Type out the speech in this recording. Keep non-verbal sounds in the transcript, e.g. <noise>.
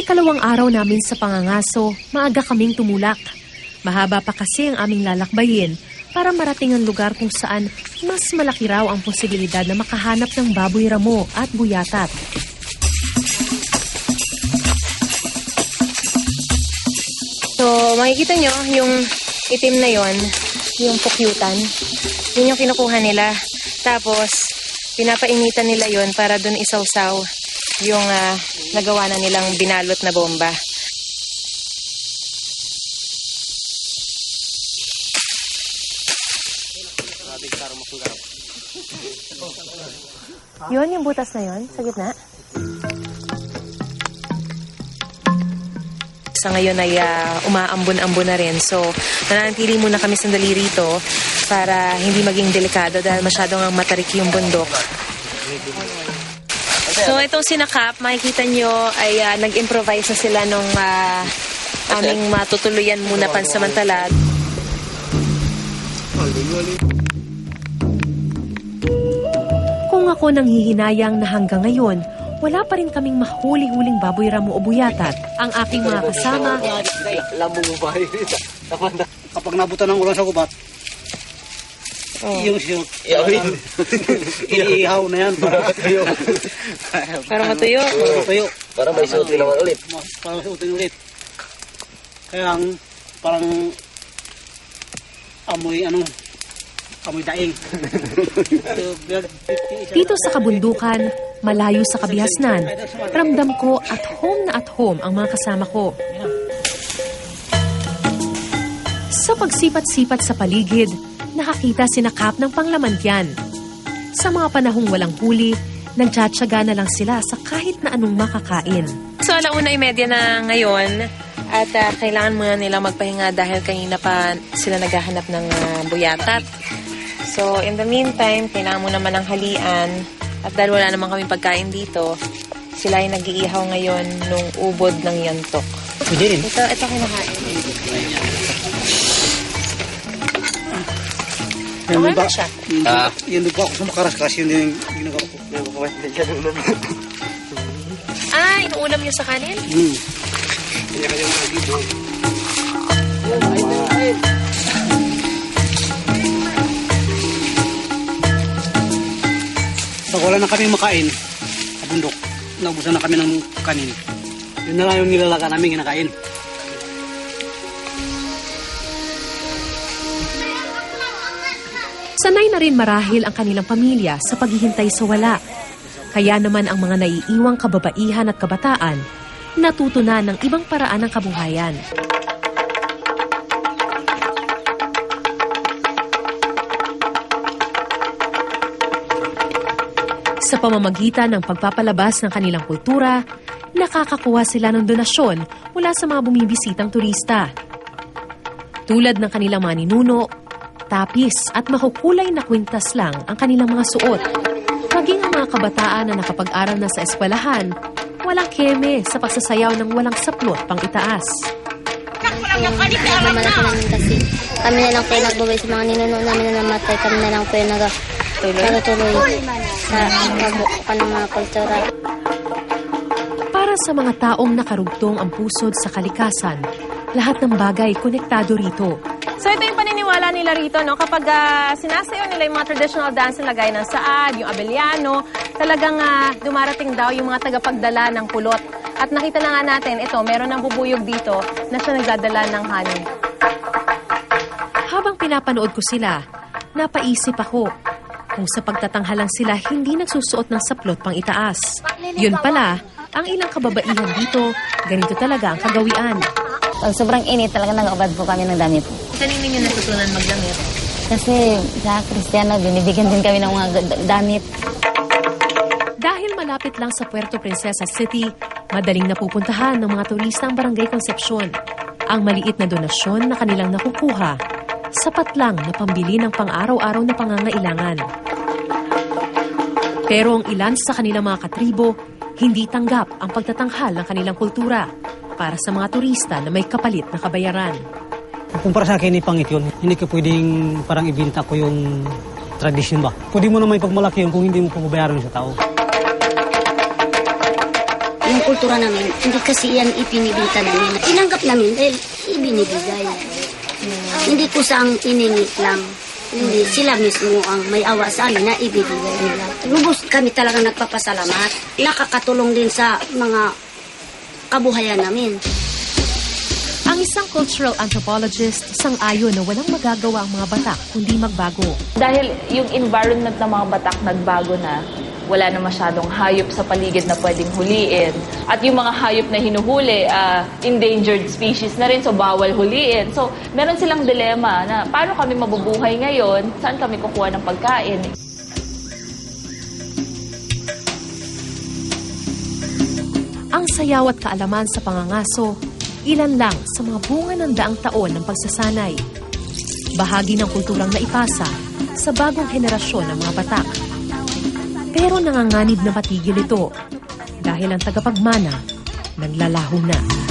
ikalawang araw namin sa pangangaso, maaga kaming tumulak. Mahaba pa kasi ang aming lalakbayin para marating ang lugar kung saan mas malaki raw ang posibilidad na makahanap ng baboy ramo at buyatat. So, makikita nyo, yung itim na yon, yung pukyutan, yun yung kinukuha nila. Tapos, pinapainitan nila yon para dun isawsaw yung ah, nagawa na nilang binalot na bomba. Yun, yung butas na yon sa gitna. Sa ngayon ay ah, umaambon-ambon na rin. So, nananatili muna kami sandali rito para hindi maging delikado dahil masyadong ang matarik yung bundok. So, itong sinakap, makikita nyo ay ah, nag-improvise na sila nung ah, aming matutuluyan muna pansamantala. Kung ako nang hihinayang na hanggang ngayon, wala pa rin kaming mahuli-huling baboy ramo o buyatat. Ang aking mga kasama, Lambong mo ba? <laughs> Kapag nabutan ng ulan sa gubat, Oh. yung siyo, Iawin. iniihaw na yan para tuyo. Para matuyo. Para tuyo. Para may suti naman ulit. Para suotin ulit. Kaya ang parang amoy ano, amoy daing. Dito sa kabundukan, malayo sa kabihasnan, ramdam ko at home na at home ang mga kasama ko. Sa pagsipat-sipat sa paligid, nakakita si Nakap ng panglamantyan. Sa mga panahong walang huli, nagtsatsaga na lang sila sa kahit na anong makakain. So, alauna yung media na ngayon at ah, kailangan muna nila magpahinga dahil kanina pa sila naghahanap ng ah, buyatat. So, in the meantime, kailangan mo naman ng halian at dahil wala naman kami pagkain dito, sila ay nag-iihaw ngayon nung ubod ng yantok. Pwede rin. Ito, ito kinakain. Ba? na siya. Ah. yun ba ako sa makaras yun din yung ginagawa ko. Ah, inuulam niyo sa kanin? Hmm. Pag wala na kami makain sa bundok, naubusan na kami ng kanin. Yun na lang yung nilalaga namin kinakain. Sanay na rin marahil ang kanilang pamilya sa paghihintay sa wala. Kaya naman ang mga naiiwang kababaihan at kabataan natuto na ng ibang paraan ng kabuhayan. Sa pamamagitan ng pagpapalabas ng kanilang kultura, nakakakuha sila ng donasyon mula sa mga bumibisitang turista. Tulad ng kanilang mga ninuno, tapis at makukulay na kwintas lang ang kanilang mga suot. Maging ang mga kabataan na nakapag-aral na sa eskwelahan, walang keme sa pagsasayaw ng walang saplot pang itaas. Naman ako namin kasi kami na lang po yung nagbabay sa mga ninuno namin na namatay. Kami na lang po yung nagtuloy sa pagbuka ng mga kultura. Para sa mga taong nakarugtong ang pusod sa kalikasan, lahat ng bagay konektado rito. So ito yung paniniwala nila rito, no? Kapag ah, sinasayaw nila yung mga traditional dance nila gaya ng saad, yung abeliano, talagang ah, dumarating daw yung mga tagapagdala ng pulot. At nakita na nga natin, ito, meron ng bubuyog dito na siya nagdadala ng honey. Habang pinapanood ko sila, napaisip ako kung sa pagtatanghalang sila hindi nagsusuot ng saplot pang itaas. Yun pala, ang ilang kababaihan dito, ganito talaga ang kagawian. Pag sobrang init, talaga nag-ubad po kami ng damit. Kanina ninyo natutunan magdamit? Kasi sa Kristiyano, binibigyan din kami ng mga damit. Dahil malapit lang sa Puerto Princesa City, madaling napupuntahan ng mga turista ang Barangay Concepcion. Ang maliit na donasyon na kanilang nakukuha, sapat lang na pambili ng pang-araw-araw na pangangailangan. Pero ang ilan sa kanilang mga katribo, hindi tanggap ang pagtatanghal ng kanilang kultura para sa mga turista na may kapalit na kabayaran. Kumpara sa akin, ipangit yun. Hindi ka pwedeng parang ibinta ko yung tradisyon ba. Pwede mo naman ipagmalaki yun kung hindi mo pababayaran sa tao. yung kultura namin, hindi kasi yan ipinibita namin. Tinanggap namin dahil ibinibigay. Hindi ko sa ang iningit lang. Hindi, sila mismo ang may awa sa amin na ibibigay nila. Lubos kami talaga nagpapasalamat. Nakakatulong din sa mga kabuhayan namin. Ang isang cultural anthropologist sang-ayon na walang magagawa ang mga batak kundi magbago. Dahil yung environment ng mga batak nagbago na, wala na masyadong hayop sa paligid na pwedeng huliin. At yung mga hayop na hinuhuli, ah, endangered species na rin, so bawal huliin. So, meron silang dilema na paano kami mabubuhay ngayon, saan kami kukuha ng pagkain. Sayaw at kaalaman sa pangangaso, ilan lang sa mga bunga ng daang taon ng pagsasanay. Bahagi ng kulturang naipasa sa bagong henerasyon ng mga batak. Pero nanganganib na matigil ito dahil ang tagapagmana naglalaho na.